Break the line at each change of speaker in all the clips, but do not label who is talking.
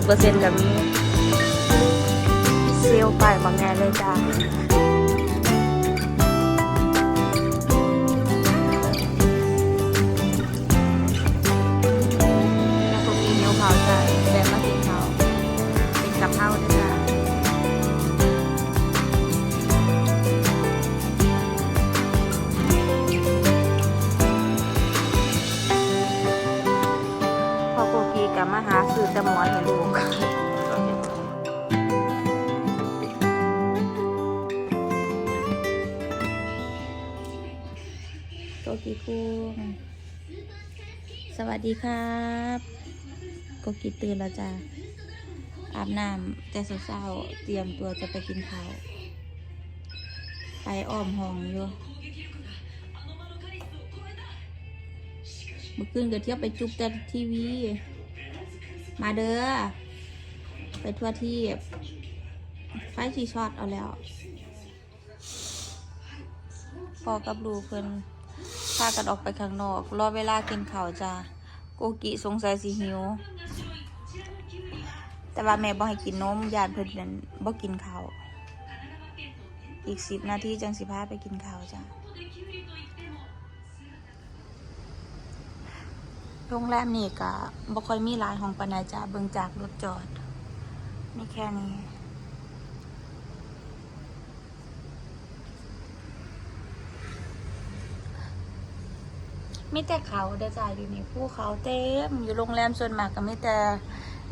50เปอร์เซ็นต์กับมีเซลล์ไปบางแงเลยจ้า ดีครับโกกีตื่นแล้วจ้ะอาบน้ำแต่เช้าเตรียมตัวจะไปกินข้าว ไปอ้อมห้องอยู่เมื่อคืนก็เที่ยวไปจุ๊บแต่ทีวี มาเด้อ ไปทั่วที่ ไฟชีช็อตเอาแล้วพอกับลูกเพิ่นพากันออกไปข้างนอก รอเวลากินข้าวจ้า โกกิสงสัยสิหิว แต่ว่าแม่บ่ให้กินนมยานเพิ่นนั่นบ่กินข้าวอีกสิบนาทีจังสิพาไปกินข้าวจ้าโรงแรมนี่ก็บ่ค่อยมีหลายห้องปานใดจ้ะเบิงจากรถจอดมีแค่นี้ มีแต่เขาเด้อจ้ะอยู่นี่ภูเขาเต็ม อยู่โรงแรมส่วนมากก็มีแต่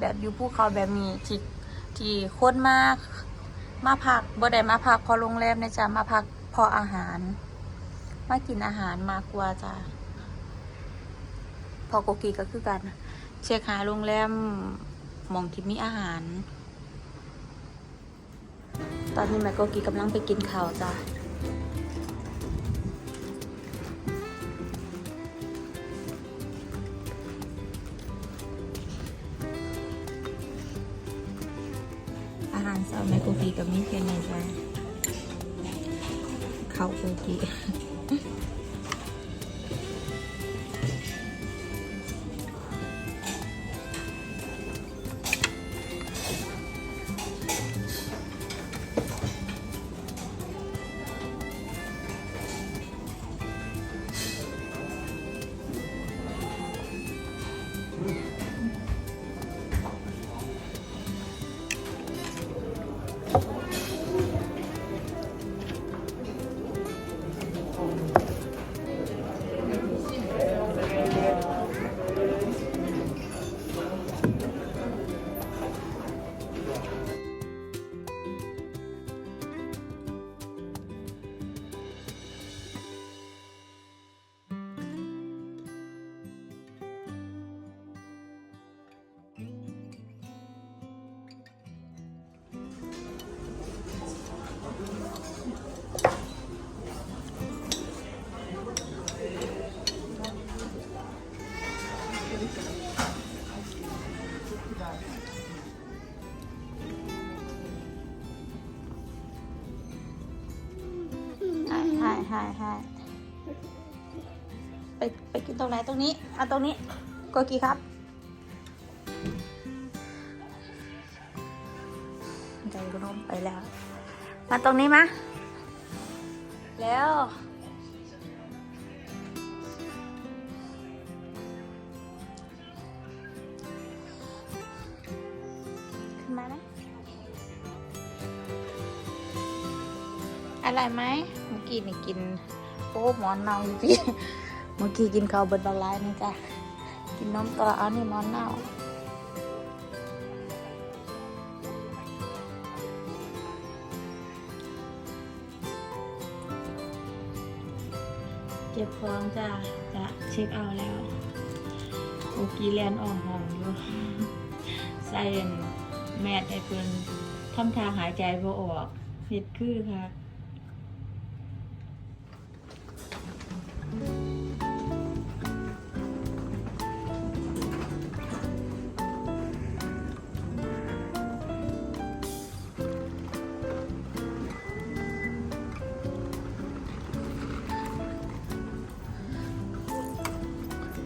แบบอยู่ภูเขาแบบนี้ที่ที่คนมาก มาพักบ่ได้มาพักพอโรงแรมนะจ๊ะมาพักพออาหาร มากินอาหารมากกว่าจ้ะพอโกกีก็คือกันเช็คหาโรงแรมมองที่มีอาหาร ตอนนี้แม่โกกีกำลังไปกินข้าวจ้ะอา หารเช้าแม่โกกีกับมีแค่นี้จ้ะข้าโกกี ใช่ใช่ใช่ไปไปกินตรงไหนตรงนี้เอาตรงนี้โกกีครับใจกระนมไปแล้ว มาตรงนี้มะแล้ว อะไรไหมเมื่อกี้นี่กินโอ้หมอนเน่าจริงๆเมื่อกี้กินข้าวเบิดบางรายนี่จ้ะกินนมต่อเอานี่หมอนเน่าเจ็บท้องจ้ะจะเช็คเอาท์แล้วโอกีแลนออกห้องอยู่ใส่อันแมทให้เพิ่นทำทางหายใจบ่ออกเฮ็ดคือค่ะ เ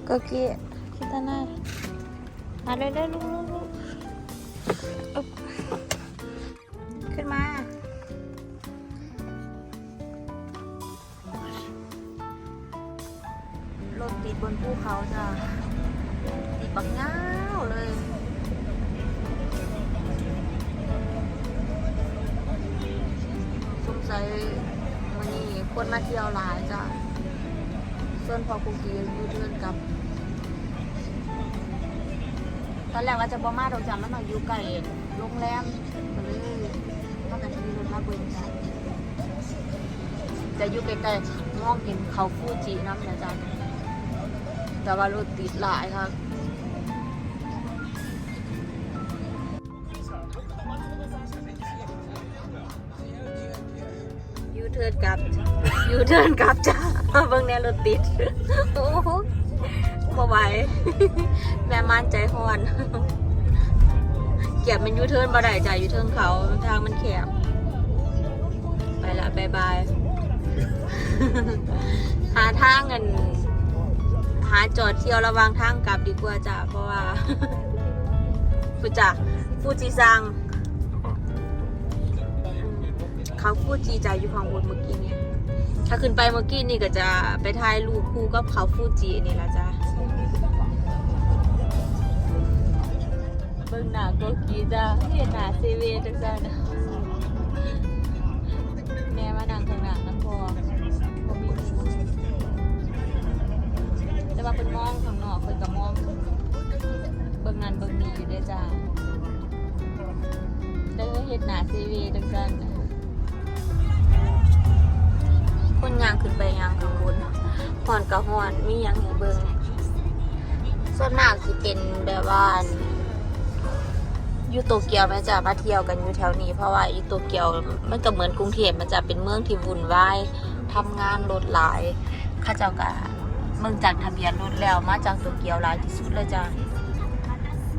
ก็เกี้คิด รถติดบนภูเขาจ้ะติดบักเงาวเลยสงสัยวันนี้คนมาเที่ยวหลายจ้ะส่วนพอคุกี้ยูเทิร์นกับตอนแรกว่าจะบ่มาดอกจ้ะมันมาอยู่ไกลโรงแรมก็เลยมากันที่รถมาเบิ่งจ้ะจะอยู่ใกล้ๆมองเห็นเขาฟูจิน้ำนะจ๊ะ แต่ว่ารถติดหลายครับยูเทิร์นกลับยูเทิร์นกลับจ้าเบิ่งแนวรถติด โอ้โหบ่ไหวแม่มันใจฮอนเกียบมันยูเทิร์นบ่ได้จ้ะยูเทิร์นเขาทางมันแคบไปละบายบายหาทางกัน จอดเที่ยวระวางทางกลับดีกว่าจ้ะเพราะว่า ฟูจ้ะฟูจิซัง เขาฟูจิจะอยู่ข้างบนเมื่อกี้เนี่ย ถ้าขึ้นไปเมื่อกี้นี่ก็จะไปถ่ายรูปคู่กับเขาฟูจินี่ละจ้ะเบิ่งหน้าโกกีจ้ะเห็นหน้าเซเว่นจังซั่นนะแม่มานั่งข้างหน้า แต่ว่าเพิ่นมองข้างนอกเพิ่นก็มองเบิ่งนั่นเบิ่งนี่อยู่เด้อจ้าแต่เห็นหน้าซเว่นจังซั่นคนยางขึ้นไปยางข้างบนหอนกับหอนมีหยังให้เบิ่งส่วนมากสิเป็นแบบว่าอยู่โตเกียวแม่จะมาเที่ยวกันอยู่แถวนี้ เพราะว่าอยู่โตเกียวมันก็เหมือนกรุงเทพมันจะเป็นเมืองที่วุ่นวายทำงานรถหลายข้าเจ้าก็ เมืองจากทะเบียนรถแล้วมาจากโตเกียวหลายที่สุดเลยจ้ะ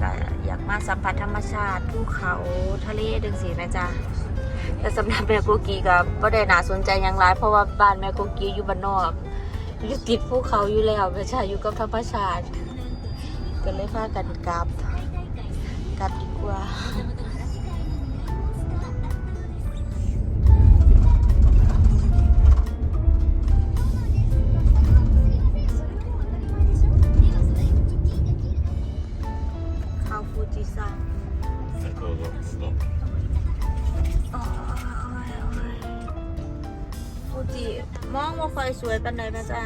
ก็อยากมาสัมผัสธรรมชาติภูเขาทะเลดึงสีแม่จ้ะแต่สำหรับแม่โกกีก็บ่ได้น่าสนใจหยังหลายเพราะว่าบ้านแม่โกกีอยู่บ้านนอกอยู่ติดภูเขาอยู่แล้วไม่ใช่อยู่กับธรรมชาติก็เลยพากันกลับกลับดีกว่า มองว่าไฟสวยกันเลยนะจ๊ะ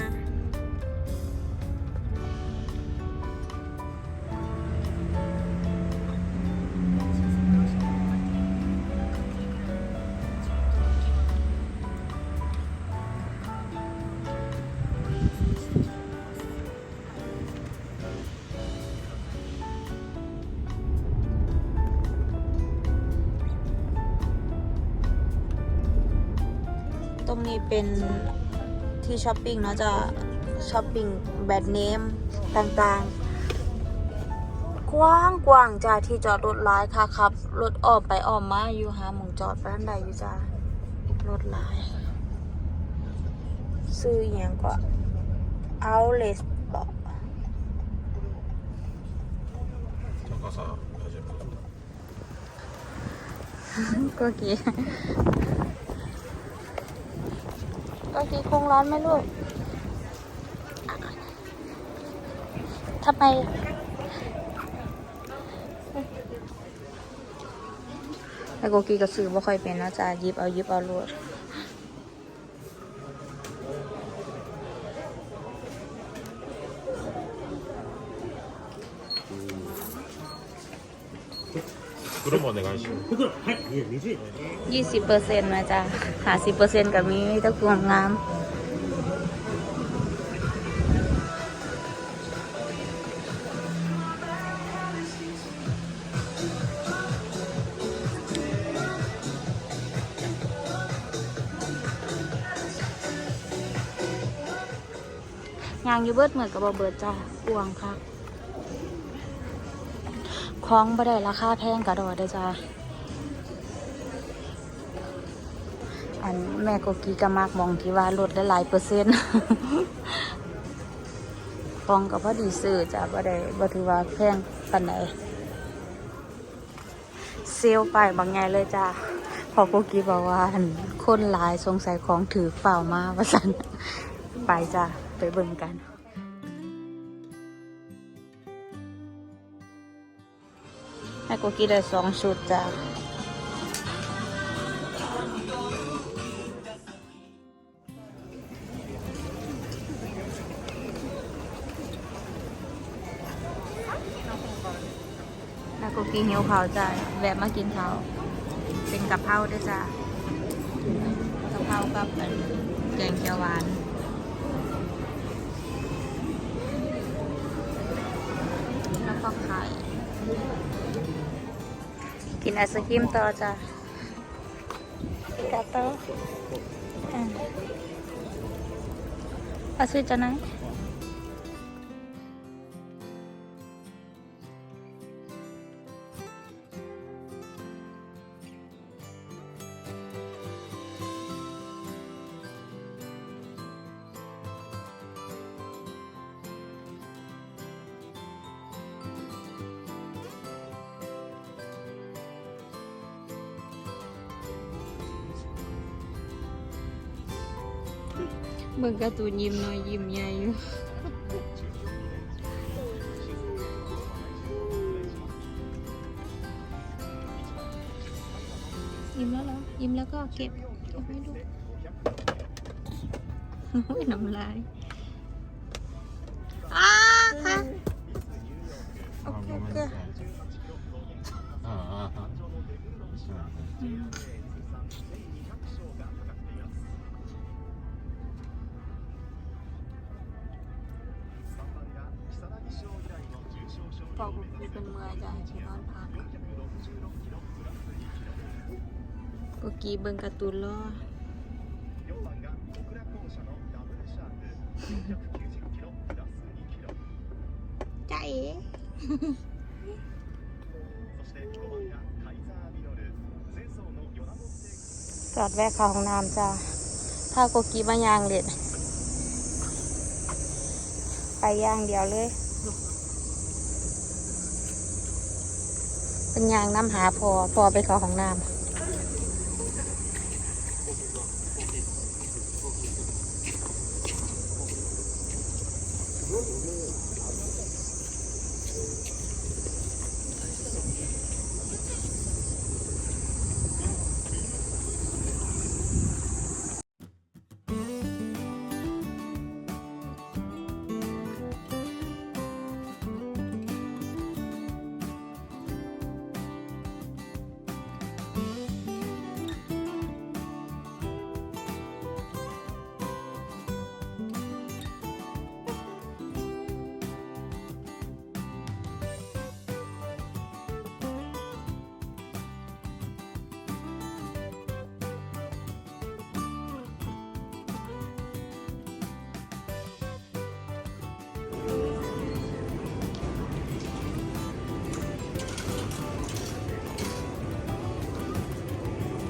ตรงนี้เป็น ที่ช้อปปิ้งเนาะจะช้อปปิ้งแบรนด์เนมต่างๆ กว้างกว้างจ้าที่จอดรถร้ายค่ะครับรถออกไปออกมาอยู่หาหมองจอดไปทันใดอยู่จ้ารถร้าย ซื้ออย่างก็เอาเลสบอก
ก็
กี่ กี้ก็กี้คงร้อนไหมลูกทำไมแล้วโกกีก็ซื้อบ่ค่อยเป็นนะจ๊ะยิบเอายิบเอารวด
お願いします
袋はいいや20円
ยี่สิบเปอร์เซ็นต์นะจ๊ะหาสิบเปอร์เซ็นต์กับมีตะกวงงาม ยางอยู่เบิดเหมือนกับบ่เบิดจ้ากวงค่ะ คล้องบ่ได้ราคาแพงกระดอเด้อจ้าอันแม่โกกีก็มากมองที่ว่าลดได้หลายเปอร์เซ็นต์ของกับพอดีซื้อจ้ะบ่ได้บ่ถือว่าแพงปานใดเซลไปบางไงเลยจ้ะพอโกกีบอกว่าหันคนหลายสงสัยของถือเปล่ามาว่าซั่นไปจ้ะไปเบิ่งกัน ให้โกกี้ได้สองชุดจ้ะแล้วก็กินเหียวเขาวจ้ะแวะมากินเขาเป็นกะเพราด้วยจ้ะกะเพรากับแกงเขียวหวานแล้วก็ไข่ กินไอศครีมต่อจ้ะกาโต้อาซื้อจะไหน เบิ่งการ์ตูนยิ้มน้อยยิ้มใหญ่อยู่ยิ้มแล้วเหรอยิ้มแล้วก็เก็บเก็บให้ลูกน้ำลายอ้าค่ะโอเคโอเค
อ่าอ่า
อ่า พอกูคุยเป็นเมื่อยจ้ะให้นอนพักกูกี้เบิ่งการ์ตูนล้อใจาเอ๋จอดแวะเข้าห้องน้ำจ้าถ้าโกกี้มายางเล็ดไปย่างเดียวเลย เป็นยางน้ำหาพอพอไปขอของน้ำ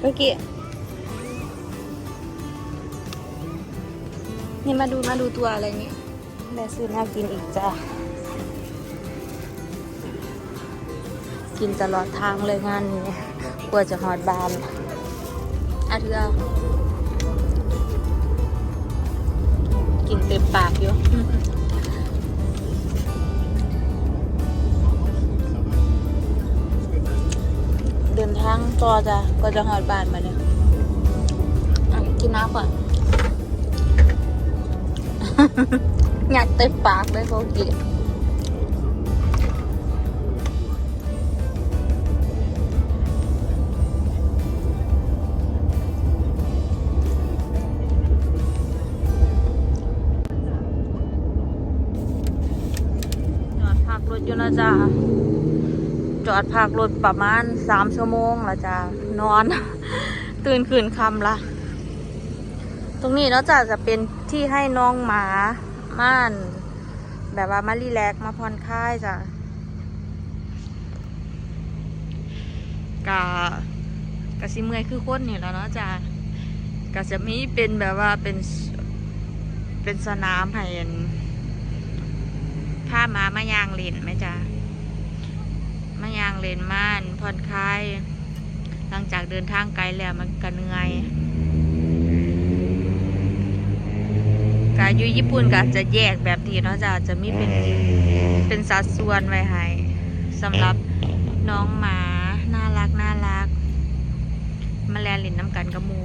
มื่อกี้ นี่มาดูมาดูตัวอะไรนี่แม่ซื้อน่ากินอีกจ้ะ กินตลอดทางเลยงานนี้กลัวจะหอดบานอาเทือกินเต็มปากอยู่ เดินทางต่อจ้ะก็จะหอดบ้านมาเนี่ยกินน้ำก่อนหยัดเต็มปากเลยโกกิจอดพักรถอยู่นะจ๊ะ จอดพักรถประมาณสามชั่วโมงละจ้ะนอน ตื่นคืนคำละ ตรงนี้เนาะจ้ะจะเป็นที่ให้น้องหมาม่าน แบบว่ามารีแลกมาผ่อนคลายจ้ะกะกะสิเมื่อยคือคนนี่แล้วเนาะจ้ะกะจะมีเป็นแบบว่าเป็นเป็นสนามให้อันพามามายางเล่นไหมจ๊ะ มายางเลนม่านผ่อนคลาย หลังจากเดินทางไกลแล้วมันก็เหนื่อยกาอยู่ญี่ปุ่นก็จะแยกแบบนี้เนาะจะจะมีเป็นเป็นสัดส่วนไว้ให้สำหรับน้องหมา น่ารักน่ารักมาแลนลินน้ำกันกับหมู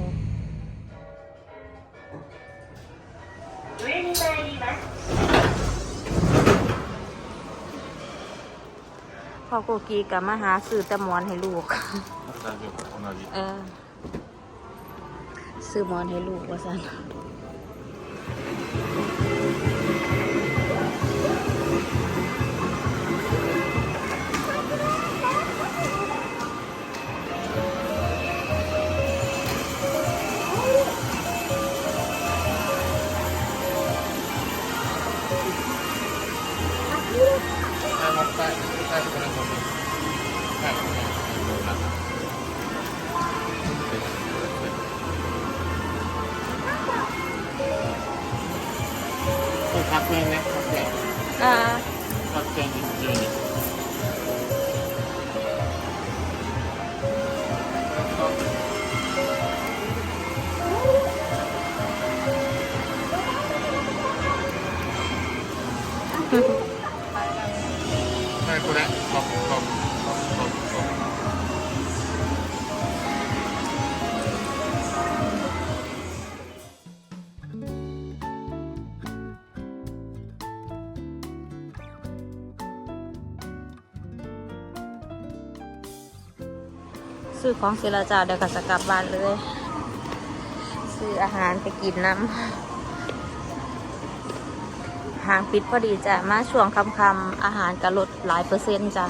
พ่อโกกีกับมาหาซื้อตะมอนให้ลูก เออ ซื้อมอนให้ลูกว่าสัน
ครัพักนึงนะพักเด็กอ่า
ซื้อของเสร็จแล้วจ้าเดี๋ยวก็จะกลับบ้านเลย ซื้ออาหารไปกินน้ำหางปิดพอดีจ้ะมาช่วงคำคำอาหารกระลดหลายเปอร์เซ็นต์จ้ะ